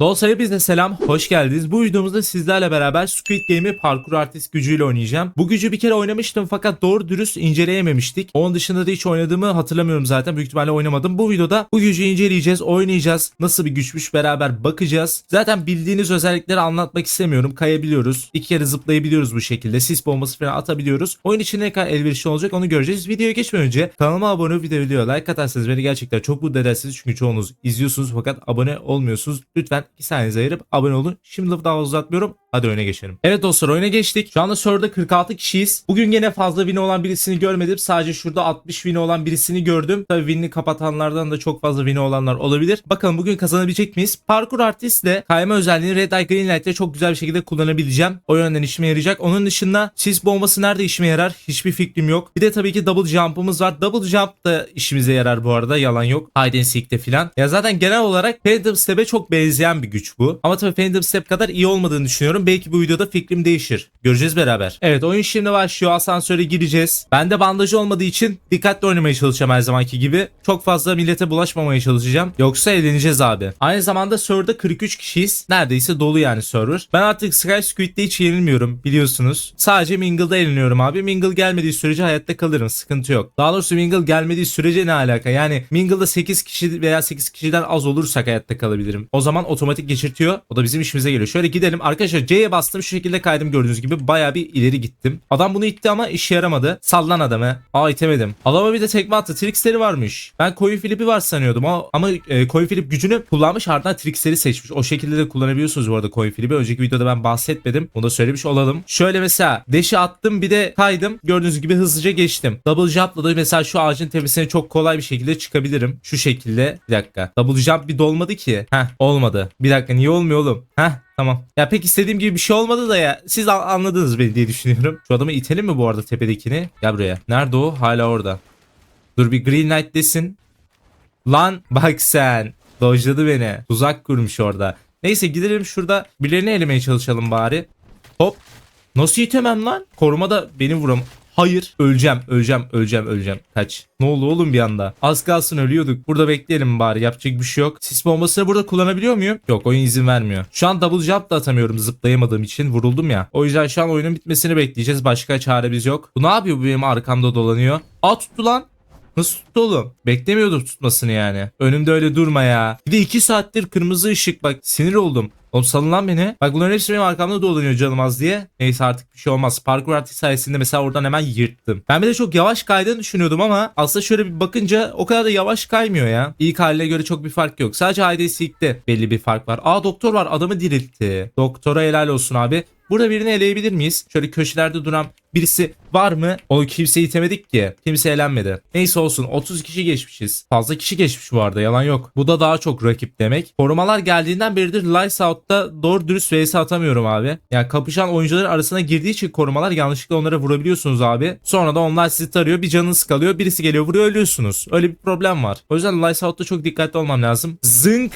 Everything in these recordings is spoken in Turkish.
Dostlar bize selam, hoş geldiniz. Bu videomuzda sizlerle beraber Squid Game'i parkur artist gücüyle oynayacağım. Bu gücü bir kere oynamıştım fakat doğru dürüst inceleyememiştik. Onun dışında da hiç oynadığımı hatırlamıyorum zaten. Büyük ihtimalle oynamadım. Bu videoda bu gücü inceleyeceğiz, oynayacağız. Nasıl bir güçmüş beraber bakacağız. Zaten bildiğiniz özellikleri anlatmak istemiyorum. Kayabiliyoruz. İki kere zıplayabiliyoruz bu şekilde. Sis bombası falan atabiliyoruz. Oyun için ne kadar elverişli olacak onu göreceğiz. Videoya geçmeden önce kanalıma abone olup videoya like atarsanız beni gerçekten çok mutlu edersiniz. Çünkü çoğunuz izliyorsunuz fakat abone olmuyorsunuz. Lütfen 2 saniyenizi ayırıp abone olun. Şimdi lafı daha uzatmıyorum. Hadi oyuna geçelim. Evet dostlar oyuna geçtik. Şu anda serverda 46 kişiyiz. Bugün gene fazla win olan birisini görmedim. Sadece şurada 60 win olan birisini gördüm. Tabii win'i kapatanlardan da çok fazla win olanlar olabilir. Bakalım bugün kazanabilecek miyiz? Parkur artistle kayma özelliğini Red Eye Green Light'te çok güzel bir şekilde kullanabileceğim. O yönden işime yarayacak. Onun dışında sis bombası nerede işime yarar? Hiçbir fikrim yok. Bir de tabii ki double jump'ımız var. Double jump da işimize yarar bu arada. Yalan yok. Hide and seek'te filan. Ya zaten genel olarak Phantom Step'e çok benzeyen bir güç bu. Ama tabii Phantom Step kadar iyi olmadığını düşünüyorum. Belki bu videoda fikrim değişir. Göreceğiz beraber. Evet oyun şimdi başlıyor. Asansöre gireceğiz. Bende bandajı olmadığı için dikkatli oynamaya çalışacağım her zamanki gibi. Çok fazla millete bulaşmamaya çalışacağım. Yoksa eğleneceğiz abi. Aynı zamanda serverda 43 kişiyiz. Neredeyse dolu yani server. Ben artık Sky Squid'de hiç yenilmiyorum biliyorsunuz. Sadece Mingle'da eğleniyorum abi. Mingle gelmediği sürece hayatta kalırım. Sıkıntı yok. Daha doğrusu Mingle gelmediği sürece ne alaka? Yani Mingle'da 8 kişi veya 8 kişiden az olursak hayatta kalabilirim. O zaman otomatik geçirtiyor. O da bizim işimize geliyor. Şöyle gidelim. Arkadaşlar C'ye bastım. Şu şekilde kaydım gördüğünüz gibi. Baya bir ileri gittim. Adam bunu itti ama işe yaramadı. Sallan adamı. Aa itemedim. Adama bir de tekme attı. Trixleri varmış. Ben koyu Filip'i var sanıyordum ama, ama e, koyu Filip gücünü kullanmış ardından Trixleri seçmiş. O şekilde de kullanabiliyorsunuz bu arada koyu Filip'i. Önceki videoda ben bahsetmedim. Bunu da söylemiş olalım. Şöyle mesela deşi attım bir de kaydım. Gördüğünüz gibi hızlıca geçtim. Double jump'la da mesela şu ağacın tepesine çok kolay bir şekilde çıkabilirim. Şu şekilde. Bir dakika. Double jump bir dolmadı ki. Heh olmadı. Bir dakika niye olmuyor oğlum? Heh Tamam. Ya pek istediğim gibi bir şey olmadı da ya. Siz an- anladınız beni diye düşünüyorum. Şu adamı itelim mi bu arada tepedekini? Gel buraya. Nerede o? Hala orada. Dur bir Green Knight desin. Lan bak sen. Dojladı beni. Tuzak kurmuş orada. Neyse gidelim şurada birilerini elemeye çalışalım bari. Hop. Nasıl itemem lan? Korumada beni vuram. Hayır. Öleceğim, öleceğim, öleceğim, öleceğim. Kaç. Ne oldu oğlum bir anda? Az kalsın ölüyorduk. Burada bekleyelim bari. Yapacak bir şey yok. Sis bombasını burada kullanabiliyor muyum? Yok oyun izin vermiyor. Şu an double jump da atamıyorum zıplayamadığım için. Vuruldum ya. O yüzden şu an oyunun bitmesini bekleyeceğiz. Başka çaremiz yok. Bu ne yapıyor bu benim arkamda dolanıyor? Aa tuttu lan. Nasıl tuttu oğlum? Beklemiyordum tutmasını yani. Önümde öyle durma ya. Bir de 2 saattir kırmızı ışık bak sinir oldum. Oğlum salın lan beni. Bak bunların hepsi benim arkamda dolanıyor canım az diye. Neyse artık bir şey olmaz. Parkur artist sayesinde mesela oradan hemen yırttım. Ben bir de çok yavaş kaydığını düşünüyordum ama aslında şöyle bir bakınca o kadar da yavaş kaymıyor ya. İlk haline göre çok bir fark yok. Sadece Hide Seek'te belli bir fark var. Aa doktor var adamı diriltti. Doktora helal olsun abi. Burada birini eleyebilir miyiz? Şöyle köşelerde duran birisi var mı? O kimseyi itemedik ki. Kimse elenmedi. Neyse olsun 30 kişi geçmişiz. Fazla kişi geçmiş bu arada yalan yok. Bu da daha çok rakip demek. Korumalar geldiğinden beridir Lights Out'ta doğru dürüst vs atamıyorum abi. Yani kapışan oyuncuların arasına girdiği için korumalar yanlışlıkla onlara vurabiliyorsunuz abi. Sonra da onlar sizi tarıyor bir canınız kalıyor. Birisi geliyor vuruyor ölüyorsunuz. Öyle bir problem var. O yüzden Lights Out'ta çok dikkatli olmam lazım. Zınk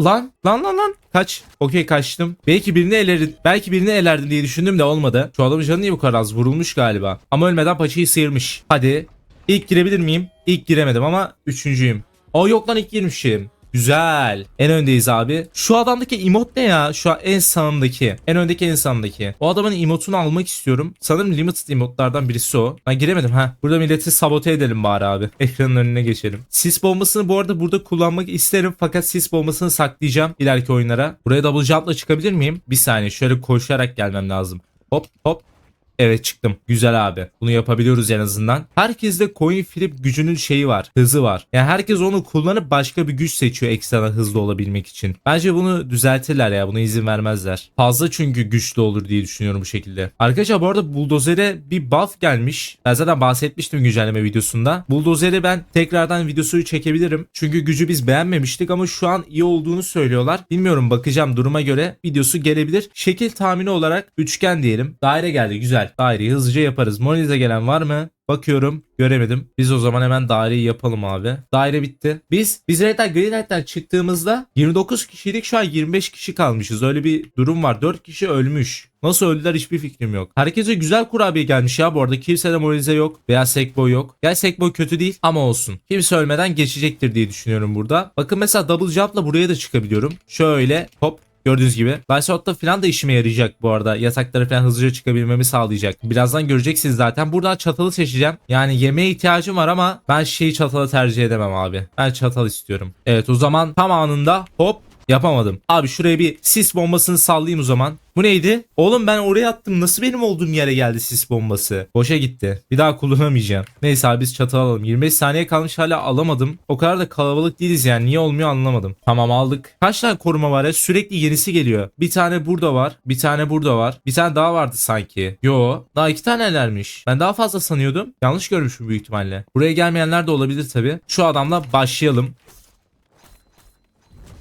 Lan lan lan lan kaç. Okey kaçtım. Belki birini elerdim. Belki birini elerdim diye düşündüm de olmadı. Şu adamın canı niye bu kadar az? Vurulmuş galiba. Ama ölmeden paçayı sıyırmış. Hadi. İlk girebilir miyim? İlk giremedim ama üçüncüyüm. O yok lan ilk girmişim. Güzel. En öndeyiz abi. Şu adamdaki emot ne ya? Şu an en sağımdaki. En öndeki en sağımdaki. O adamın emotunu almak istiyorum. Sanırım limited emotlardan birisi o. Ben giremedim ha. Burada milleti sabote edelim bari abi. Ekranın önüne geçelim. Sis bombasını bu arada burada kullanmak isterim. Fakat sis bombasını saklayacağım ileriki oyunlara. Buraya double jump'la çıkabilir miyim? Bir saniye şöyle koşarak gelmem lazım. Hop hop. Evet çıktım. Güzel abi. Bunu yapabiliyoruz en azından. Herkeste coin flip gücünün şeyi var. Hızı var. Yani herkes onu kullanıp başka bir güç seçiyor ekstra hızlı olabilmek için. Bence bunu düzeltirler ya. Buna izin vermezler. Fazla çünkü güçlü olur diye düşünüyorum bu şekilde. Arkadaşlar bu arada Bulldozer'e bir buff gelmiş. Ben zaten bahsetmiştim güncelleme videosunda. Bulldozer'e ben tekrardan videosu çekebilirim. Çünkü gücü biz beğenmemiştik ama şu an iyi olduğunu söylüyorlar. Bilmiyorum bakacağım duruma göre videosu gelebilir. Şekil tahmini olarak üçgen diyelim. Daire geldi güzel. Daireyi hızlıca yaparız. Mona Lisa gelen var mı? Bakıyorum göremedim. Biz o zaman hemen daireyi yapalım abi. Daire bitti. Biz biz Red'den Green Light'ten çıktığımızda 29 kişiydik şu an 25 kişi kalmışız. Öyle bir durum var. 4 kişi ölmüş. Nasıl öldüler hiçbir fikrim yok. Herkese güzel kurabiye gelmiş ya bu arada. Kimse de moralize yok. Veya Sekboy yok. Gel Sekboy kötü değil ama olsun. Kimse ölmeden geçecektir diye düşünüyorum burada. Bakın mesela double jump'la buraya da çıkabiliyorum. Şöyle hop Gördüğünüz gibi. Lysot'ta falan da işime yarayacak bu arada. Yataklara falan hızlıca çıkabilmemi sağlayacak. Birazdan göreceksiniz zaten. Buradan çatalı seçeceğim. Yani yemeğe ihtiyacım var ama ben şeyi çatalı tercih edemem abi. Ben çatal istiyorum. Evet o zaman tam anında hop Yapamadım. Abi şuraya bir sis bombasını sallayayım o zaman. Bu neydi? Oğlum ben oraya attım. Nasıl benim olduğum yere geldi sis bombası? Boşa gitti. Bir daha kullanamayacağım. Neyse abi biz çatı alalım. 25 saniye kalmış hala alamadım. O kadar da kalabalık değiliz yani. Niye olmuyor anlamadım. Tamam aldık. Kaç tane koruma var ya? Sürekli yenisi geliyor. Bir tane burada var. Bir tane burada var. Bir tane daha vardı sanki. Yo. Daha iki tanelermiş. Ben daha fazla sanıyordum. Yanlış görmüşüm büyük ihtimalle. Buraya gelmeyenler de olabilir tabi. Şu adamla başlayalım.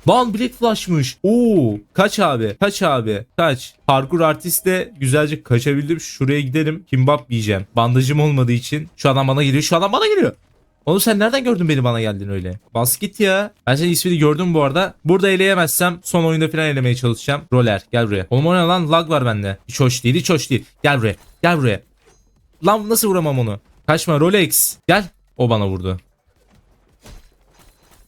Lan Black Flash'mış. Oo, kaç abi? Kaç abi? Kaç? Parkur artistle güzelce kaçabildim. Şuraya gidelim. Kimbap yiyeceğim. Bandajım olmadığı için. Şu adam bana geliyor. Şu adam bana geliyor. Oğlum sen nereden gördün beni bana geldin öyle? Bas git ya. Ben senin ismini gördüm bu arada. Burada eleyemezsem son oyunda falan elemeye çalışacağım. Roller gel buraya. Oğlum o lan lag var bende. Hiç hoş değil hiç hoş değil. Gel buraya. Gel buraya. Lan nasıl vuramam onu? Kaçma Rolex. Gel. O bana vurdu.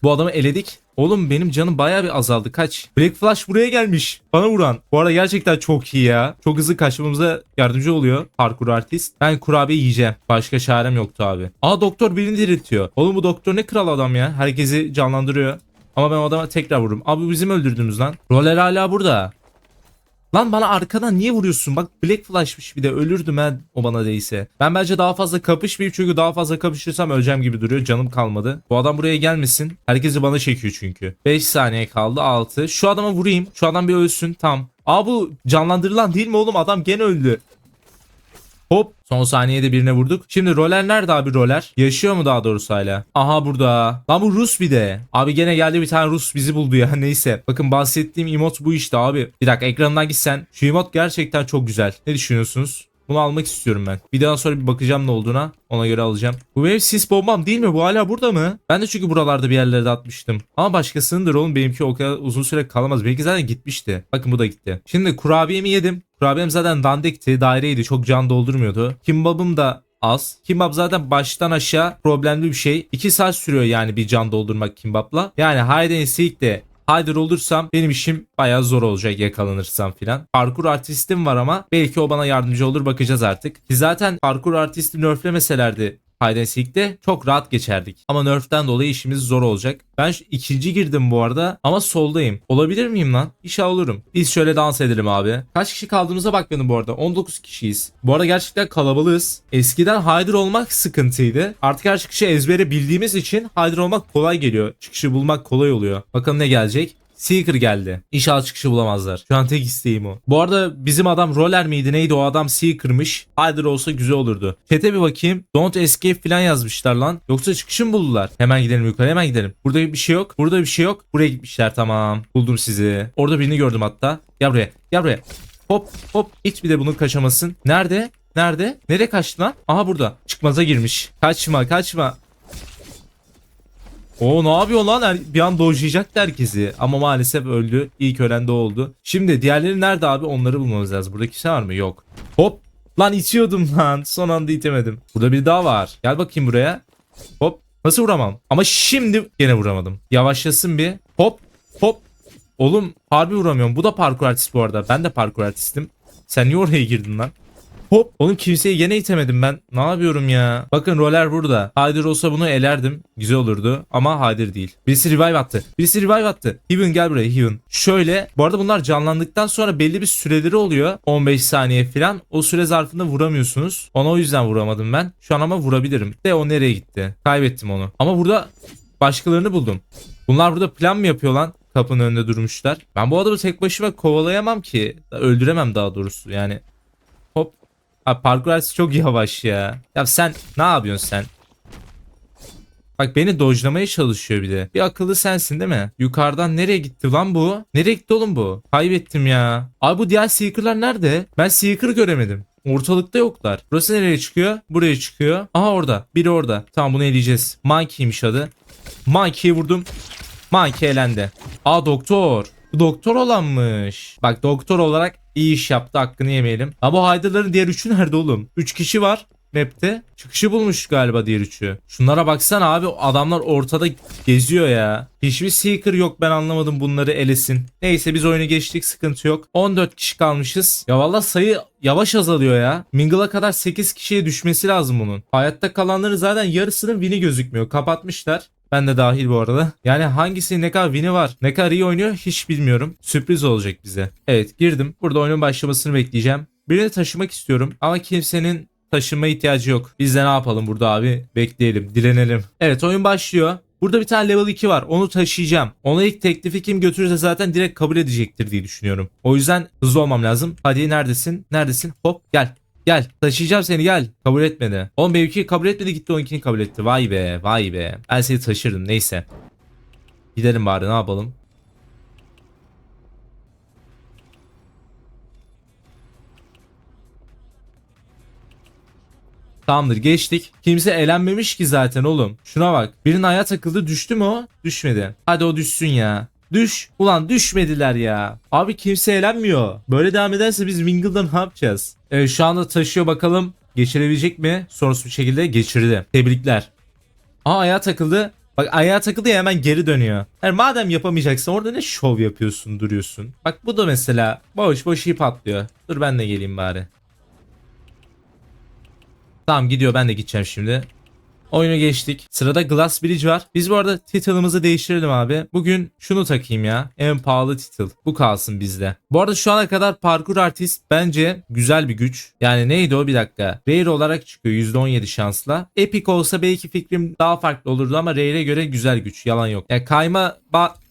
Bu adamı eledik. Oğlum benim canım bayağı bir azaldı. Kaç? Black Flash buraya gelmiş. Bana vuran. Bu arada gerçekten çok iyi ya. Çok hızlı kaçmamıza yardımcı oluyor parkur artist. Ben kurabiye yiyeceğim. Başka çarem yoktu abi. Aa doktor birini diriltiyor. Oğlum bu doktor ne kral adam ya. Herkesi canlandırıyor. Ama ben o adama tekrar vururum. Abi bizim öldürdüğümüz lan. Roller hala burada. Lan bana arkadan niye vuruyorsun? Bak Black Flash'mış bir de ölürdüm ben o bana değse. Ben bence daha fazla kapışmayayım çünkü daha fazla kapışırsam öleceğim gibi duruyor. Canım kalmadı. Bu adam buraya gelmesin. Herkesi bana çekiyor çünkü. 5 saniye kaldı 6. Şu adama vurayım. Şu adam bir ölsün. Tam. Aa bu canlandırılan değil mi oğlum? Adam gene öldü. Hop. Son saniyede birine vurduk. Şimdi roller nerede abi roller? Yaşıyor mu daha doğrusu hala? Aha burada. Lan bu Rus bir de. Abi gene geldi bir tane Rus bizi buldu ya. Neyse. Bakın bahsettiğim emot bu işte abi. Bir dakika ekranından gitsen. Şu emot gerçekten çok güzel. Ne düşünüyorsunuz? Bunu almak istiyorum ben. Daha sonra bir bakacağım ne olduğuna. Ona göre alacağım. Bu benim sis bombam değil mi? Bu hala burada mı? Ben de çünkü buralarda bir yerlerde atmıştım. Ama başkasınındır oğlum. Benimki o kadar uzun süre kalamaz. Belki zaten gitmişti. Bakın bu da gitti. Şimdi kurabiyemi yedim. Kurabiyem zaten dandikti. Daireydi. Çok can doldurmuyordu. Kimbabım da az. Kimbap zaten baştan aşağı problemli bir şey. 2 saat sürüyor yani bir can doldurmak kimbapla. Yani hide seek de Hyder olursam benim işim bayağı zor olacak yakalanırsam filan. Parkur artistim var ama belki o bana yardımcı olur bakacağız artık. Ki zaten parkur artisti nerflemeselerdi Hide Seek'te çok rahat geçerdik. Ama nerf'ten dolayı işimiz zor olacak. Ben şu ikinci girdim bu arada ama soldayım. Olabilir miyim lan? İnşallah olurum. Biz şöyle dans edelim abi. Kaç kişi kaldığımıza bakmadım bu arada. 19 kişiyiz. Bu arada gerçekten kalabalığız. Eskiden Hyder olmak sıkıntıydı. Artık her çıkışı ezbere bildiğimiz için Hyder olmak kolay geliyor. Çıkışı bulmak kolay oluyor. Bakalım ne gelecek? Seeker geldi. İnşallah çıkışı bulamazlar. Şu an tek isteğim o. Bu arada bizim adam roller miydi neydi o adam Seeker'mış. Hyder olsa güzel olurdu. Chat'e bir bakayım. Don't escape falan yazmışlar lan. Yoksa çıkışı mı buldular? Hemen gidelim yukarı hemen gidelim. Burada bir şey yok. Burada bir şey yok. Buraya gitmişler tamam. Buldum sizi. Orada birini gördüm hatta. Gel buraya. Gel buraya. Hop hop. Hiç bir de bunu kaçamasın. Nerede? Nerede? Nereye kaçtı lan? Aha burada. Çıkmaza girmiş. Kaçma kaçma. O ne yapıyor lan? Her- Bir an dojlayacaktı herkesi. Ama maalesef öldü. İlk ölen de oldu. Şimdi diğerleri nerede abi? Onları bulmamız lazım. Burada kimse var mı? Yok. Hop. Lan itiyordum lan. Son anda itemedim. Burada bir daha var. Gel bakayım buraya. Hop. Nasıl vuramam? Ama şimdi gene vuramadım. Yavaşlasın bir. Hop. Hop. Oğlum harbi vuramıyorum. Bu da parkur artist bu arada. Ben de parkur artistim. Sen niye oraya girdin lan? Hop. Oğlum kimseyi gene itemedim ben. Ne yapıyorum ya? Bakın roller burada. Hyder olsa bunu elerdim. Güzel olurdu. Ama Hyder değil. Birisi revive attı. Birisi revive attı. Heaven gel buraya Heaven. Şöyle. Bu arada bunlar canlandıktan sonra belli bir süreleri oluyor. 15 saniye falan. O süre zarfında vuramıyorsunuz. Ona o yüzden vuramadım ben. Şu an ama vurabilirim. De o nereye gitti? Kaybettim onu. Ama burada başkalarını buldum. Bunlar burada plan mı yapıyor lan? Kapının önünde durmuşlar. Ben bu adamı tek başıma kovalayamam ki. Öldüremem daha doğrusu. Yani. Abi parkur çok yavaş ya. Ya sen ne yapıyorsun sen? Bak beni dojlamaya çalışıyor bir de. Bir akıllı sensin değil mi? Yukarıdan nereye gitti lan bu? Nereye gitti oğlum bu? Kaybettim ya. Abi bu diğer Seeker'lar nerede? Ben Seeker göremedim. Ortalıkta yoklar. Burası nereye çıkıyor? Buraya çıkıyor. Aha orada. Biri orada. Tamam bunu eleyeceğiz. Monkey'miş adı. Monkey'i vurdum. Monkey elendi. Aa doktor. Doktor olanmış. Bak doktor olarak iyi iş yaptı hakkını yemeyelim. Ama bu Haydar'ların diğer üçü nerede oğlum? 3 kişi var map'te. Çıkışı bulmuş galiba diğer üçü. Şunlara baksana abi adamlar ortada geziyor ya. Hiçbir seeker yok ben anlamadım bunları elesin. Neyse biz oyunu geçtik sıkıntı yok. 14 kişi kalmışız. Ya valla sayı yavaş azalıyor ya. Mingle'a kadar 8 kişiye düşmesi lazım bunun. Hayatta kalanların zaten yarısının win'i gözükmüyor. Kapatmışlar. Ben de dahil bu arada. Yani hangisinin ne kadar win'i var, ne kadar iyi oynuyor hiç bilmiyorum. Sürpriz olacak bize. Evet girdim. Burada oyunun başlamasını bekleyeceğim. Birini taşımak istiyorum ama kimsenin taşınma ihtiyacı yok. Biz de ne yapalım burada abi? Bekleyelim, direnelim. Evet oyun başlıyor. Burada bir tane level 2 var. Onu taşıyacağım. Ona ilk teklifi kim götürürse zaten direkt kabul edecektir diye düşünüyorum. O yüzden hızlı olmam lazım. Hadi neredesin? Neredesin? Hop gel. Gel. Taşıyacağım seni gel. Kabul etmedi. Oğlum benimki kabul etmedi gitti onunkini kabul etti. Vay be vay be. Ben seni taşırdım neyse. Gidelim bari ne yapalım. Tamamdır geçtik. Kimse elenmemiş ki zaten oğlum. Şuna bak. Birinin ayağa takıldı düştü mü o? Düşmedi. Hadi o düşsün ya. Düş. Ulan düşmediler ya. Abi kimse elenmiyor. Böyle devam ederse biz Wingle'da ne yapacağız? Evet şu anda taşıyor bakalım. Geçirebilecek mi? Sorunsuz bir şekilde geçirdi. Tebrikler. Aa ayağa takıldı. Bak ayağa takıldı ya hemen geri dönüyor. Yani madem yapamayacaksın orada ne şov yapıyorsun duruyorsun. Bak bu da mesela boş boş ip atlıyor. Dur ben de geleyim bari. Tamam gidiyor ben de gideceğim şimdi. Oyunu geçtik. Sırada Glass Bridge var. Biz bu arada title'ımızı değiştirelim abi. Bugün şunu takayım ya. En pahalı title. Bu kalsın bizde. Bu arada şu ana kadar parkur artist bence güzel bir güç. Yani neydi o bir dakika. Rare olarak çıkıyor %17 şansla. Epic olsa belki fikrim daha farklı olurdu ama Rare'e göre güzel güç. Yalan yok. Yani kayma ba-